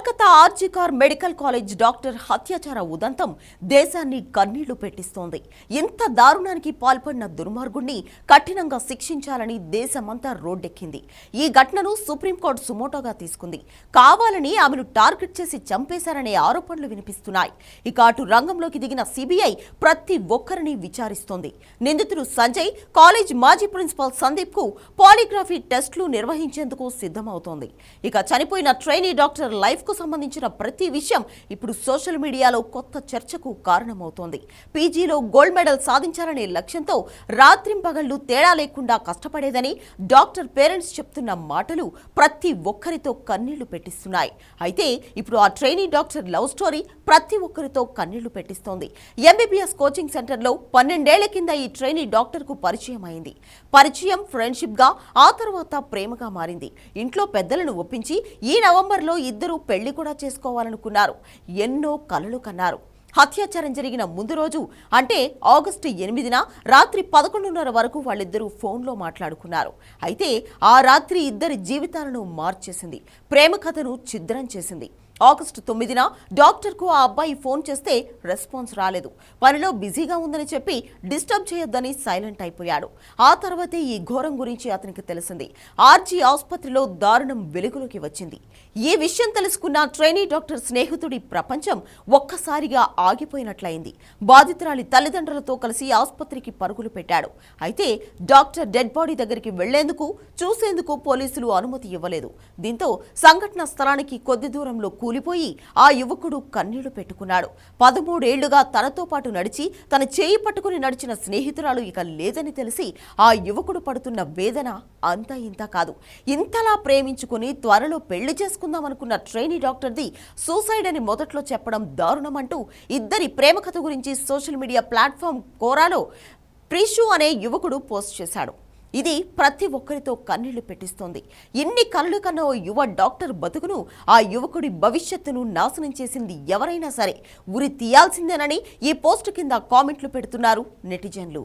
Kolkata RG Kar medical college doctor హత్యాచార ఉదంతం దేశాన్ని కన్నీళ్ళు పెట్టిస్తోంది. ఇంత దారుణానికి పాల్పడిన దుర్మార్గుణ్ణి కఠినంగా శిక్షించాలని దేశమంతా రోడ్డెక్కింది. ఈ ఘటనను సుప్రీంకోర్టు సుమోటోగా తీసుకుంది. కావాలని ఆమెను టార్గెట్ చేసి చంపేశారనే ఆరోపణలు వినిపిస్తున్నాయి. ఇక అటు రంగంలోకి దిగిన సిబిఐ ప్రతి ఒక్కరిని విచారిస్తోంది. నిందితుడు సంజయ్ కాలేజ్ మాజీ ప్రిన్సిపాల్ సందీప్కు పాలిగ్రఫీ టెస్టులు నిర్వహించేందుకు సిద్ధమవుతోంది. ఇక చనిపోయిన ట్రైనీ డాక్టర్ లైఫ్ కు సంబంధించిన ప్రతి విషయం ఇప్పుడు సోషల్ మీడియాలో కొత్త చర్చకు కారణమవుతోంది. పీజీలో గోల్డ్ మెడల్ సాధించాలనే లక్ష్యంతో రాత్రింపగళ్ళు తేడా లేకుండా కష్టపడేదని డాక్టర్ పేరెంట్స్ చెప్తున్న మాటలు ప్రతి ఒక్కరితో కన్నీళ్ళు పెట్టిస్తున్నాయి. అయితే ఇప్పుడు ఆ ట్రైనీ డాక్టర్ లవ్ స్టోరీ ప్రతి ఒక్కరితో కన్నీళ్ళు పెట్టిస్తోంది. ఎంబీబీఎస్ కోచింగ్ సెంటర్లో పన్నెండేళ్ళ కింద ఈ ట్రైనీ డాక్టర్కు పరిచయం అయింది పరిచయం ఫ్రెండ్షిప్గా ఆ తర్వాత ప్రేమగా మారింది. ఇంట్లో పెద్దలను ఒప్పించి ఈ నవంబర్లో ఇద్దరు పెళ్ళి కూడా చేసుకోవాలనుకున్నారు. ఎన్నో కలలు కన్నారు. హత్యాచారం జరిగిన ముందు రోజు అంటే ఆగస్టు ఎనిమిదిన రాత్రి పదకొండున్నర వరకు వాళ్ళిద్దరూ ఫోన్లో మాట్లాడుకున్నారు. అయితే ఆ రాత్రి ఇద్దరి జీవితాలను మార్చేసింది. ప్రేమ కథను ఛిద్రం చేసింది. ఆగస్టు తొమ్మిదిన డాక్టర్కు ఆ అబ్బాయి ఫోన్ చేస్తే రెస్పాన్స్ రాలేదు. పనిలో బిజీగా ఉందని చెప్పి డిస్టర్బ్ చేయొద్దని సైలెంట్ అయిపోయాడు. ఆ తర్వాతే ఈ ఘోరం గురించి అతనికి తెలిసింది. ఆర్జీ ఆసుపత్రిలో దారుణం వెలుగులోకి వచ్చింది. ఈ విషయం తెలుసుకున్న ట్రైనీ డాక్టర్ స్నేహితుడి ప్రపంచం ఒక్కసారిగా ఆగిపోయినట్లయింది. బాధితురాలి తల్లిదండ్రులతో కలిసి ఆసుపత్రికి పరుగులు పెట్టాడు. అయితే డాక్టర్ డెడ్ బాడీ దగ్గరికి వెళ్ళేందుకు చూసేందుకు పోలీసులు అనుమతి ఇవ్వలేదు. దీంతో సంఘటన స్థలానికి కొద్ది దూరంలో కూలిపోయి ఆ యువకుడు కన్నీళ్ళు పెట్టుకున్నాడు. పదమూడేళ్ళుగా తనతో పాటు నడిచి తన చేయి పట్టుకుని నడిచిన స్నేహితురాలు ఇక లేదని తెలిసి ఆ యువకుడు పడుతున్న వేదన అంతా ఇంత కాదు. ఇంతలా ప్రేమించుకుని త్వరలో పెళ్ళి చేసుకుందామనుకున్న ట్రైనీ డాక్టర్ది సూసైడ్ అని మొదట్లో చెప్పడం దారుణమంటూ ఇద్దరి ప్రేమ కథ గురించి సోషల్ మీడియా ప్లాట్ఫామ్ కోరాలో ప్రీషు అనే యువకుడు పోస్ట్ చేశాడు. ఇది ప్రతి ఒక్కరితో కన్నీళ్ళు పెట్టిస్తోంది. ఎన్ని కళ్ళు కన్న ఓ యువ డాక్టర్ బతుకును ఆ యువకుడి భవిష్యత్తును నాశనం చేసింది ఎవరైనా సరే. ఉరి తీయాల్సిందేనని ఈ పోస్టు కింద కామెంట్లు పెడుతున్నారు నెటిజన్లు.